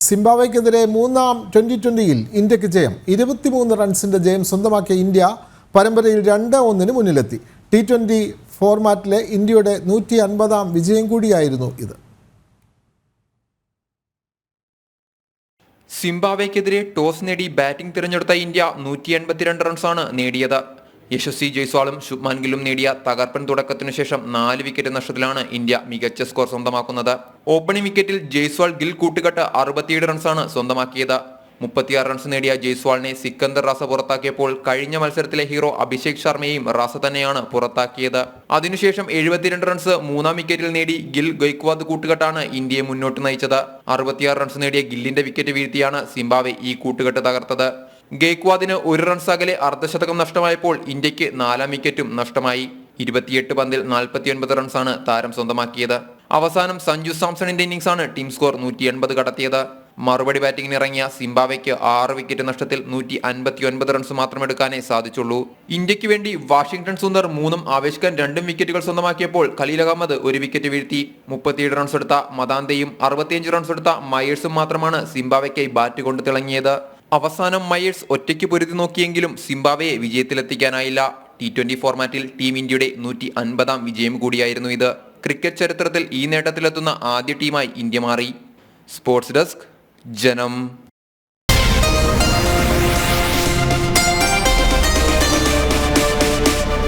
സിംബാബ്വെക്കെതിരെ മൂന്നാം ട്വന്റി ട്വന്റിയിൽ ഇന്ത്യയ്ക്ക് ജയം. ഇരുപത്തിമൂന്ന് റൺസിന്റെ ജയം സ്വന്തമാക്കിയ ഇന്ത്യ പരമ്പരയിൽ രണ്ട് ഒന്നിന് മുന്നിലെത്തി. ടി ട്വന്റി ഫോർമാറ്റിലെ ഇന്ത്യയുടെ നൂറ്റി അൻപതാം വിജയം കൂടിയായിരുന്നു ഇത്. സിംബാബ്വെക്കെതിരെ ടോസ് നേടി ബാറ്റിംഗ് തിരഞ്ഞെടുത്ത ഇന്ത്യ നൂറ്റി എൺപത്തിരണ്ട് റൺസാണ് നേടിയത്. യശസ്വി ജയ്സ്വാളും ശുഭ്മാൻ ഗില്ലും നേടിയ തകർപ്പൻ തുടക്കത്തിനു ശേഷം നാല് വിക്കറ്റ് നഷ്ടത്തിലാണ് ഇന്ത്യ മികച്ച സ്കോർ സ്വന്തമാക്കുന്നത്. ഓപ്പണിംഗ് വിക്കറ്റിൽ ജയ്സ്വാൾ ഗിൽ കൂട്ടുകെട്ട് അറുപത്തിയേഴ് റൺസാണ് സ്വന്തമാക്കിയത്. മുപ്പത്തിയാറ് റൺസ് നേടിയ ജയ്സ്വാളിനെ സിക്കന്ദർ റാസ പുറത്താക്കിയപ്പോൾ കഴിഞ്ഞ മത്സരത്തിലെ ഹീറോ അഭിഷേക് ശർമ്മയും റാസ തന്നെയാണ് പുറത്താക്കിയത്. അതിനുശേഷം എഴുപത്തിരണ്ട് റൺസ് മൂന്നാം വിക്കറ്റിൽ നേടി ഗിൽ ഗൈക്വാദ് കൂട്ടുകെട്ടാണ് ഇന്ത്യയെ മുന്നോട്ട് നയിച്ചത്. അറുപത്തിയാറ് റൺസ് നേടിയ ഗില്ലിന്റെ വിക്കറ്റ് വീഴ്ത്തിയാണ് സിംബാവെ ഈ കൂട്ടുകെട്ട് തകർത്തത്. ഗെയ്ക്വാദിന് ഒരു റൺസ് അകലെ അർദ്ധശതകം നഷ്ടമായപ്പോൾ ഇന്ത്യയ്ക്ക് നാലാം വിക്കറ്റും നഷ്ടമായി. ഇരുപത്തിയെട്ട് പന്തിൽ നാൽപ്പത്തിയൊൻപത് റൺസാണ് താരം സ്വന്തമാക്കിയത്. അവസാനം സഞ്ജു സാംസണിന്റെ ഇന്നിംഗ്സാണ് ടീം സ്കോർ നൂറ്റി എൺപത് കടത്തിയത്. മറുപടി ബാറ്റിംഗിന് ഇറങ്ങിയ സിംബാവയ്ക്ക് ആറ് വിക്കറ്റ് നഷ്ടത്തിൽ നൂറ്റി അൻപത്തി ഒൻപത് റൺസ് മാത്രം എടുക്കാനേ സാധിച്ചുള്ളൂ. ഇന്ത്യയ്ക്ക് വേണ്ടി വാഷിംഗ്ടൺ സുന്ദർ മൂന്നും ആവേശ് ഖാൻ രണ്ടും വിക്കറ്റുകൾ സ്വന്തമാക്കിയപ്പോൾ ഖലീൽ അഹമ്മദ് ഒരു വിക്കറ്റ് വീഴ്ത്തി. മുപ്പത്തിയേഴ് റൺസ് എടുത്ത മദാന്തയും അറുപത്തിയഞ്ച് റൺസ് എടുത്ത മയേഴ്സും മാത്രമാണ് സിംബാവയ്ക്കായി ബാറ്റ് കൊണ്ട് തിളങ്ങിയത്. അവസാനം മയേഴ്സ് ഒറ്റയ്ക്ക് പൊരുതി നോക്കിയെങ്കിലും സിംബാവയെ വിജയത്തിലെത്തിക്കാനായില്ല. ടി ട്വന്റി ഫോർമാറ്റിൽ ടീം ഇന്ത്യയുടെ നൂറ്റി അൻപതാം വിജയം കൂടിയായിരുന്നു ഇത്. ക്രിക്കറ്റ് ചരിത്രത്തിൽ ഈ നേട്ടത്തിലെത്തുന്ന ആദ്യ ടീമായി ഇന്ത്യ മാറി. സ്പോർട്സ് ഡെസ്ക് ജനം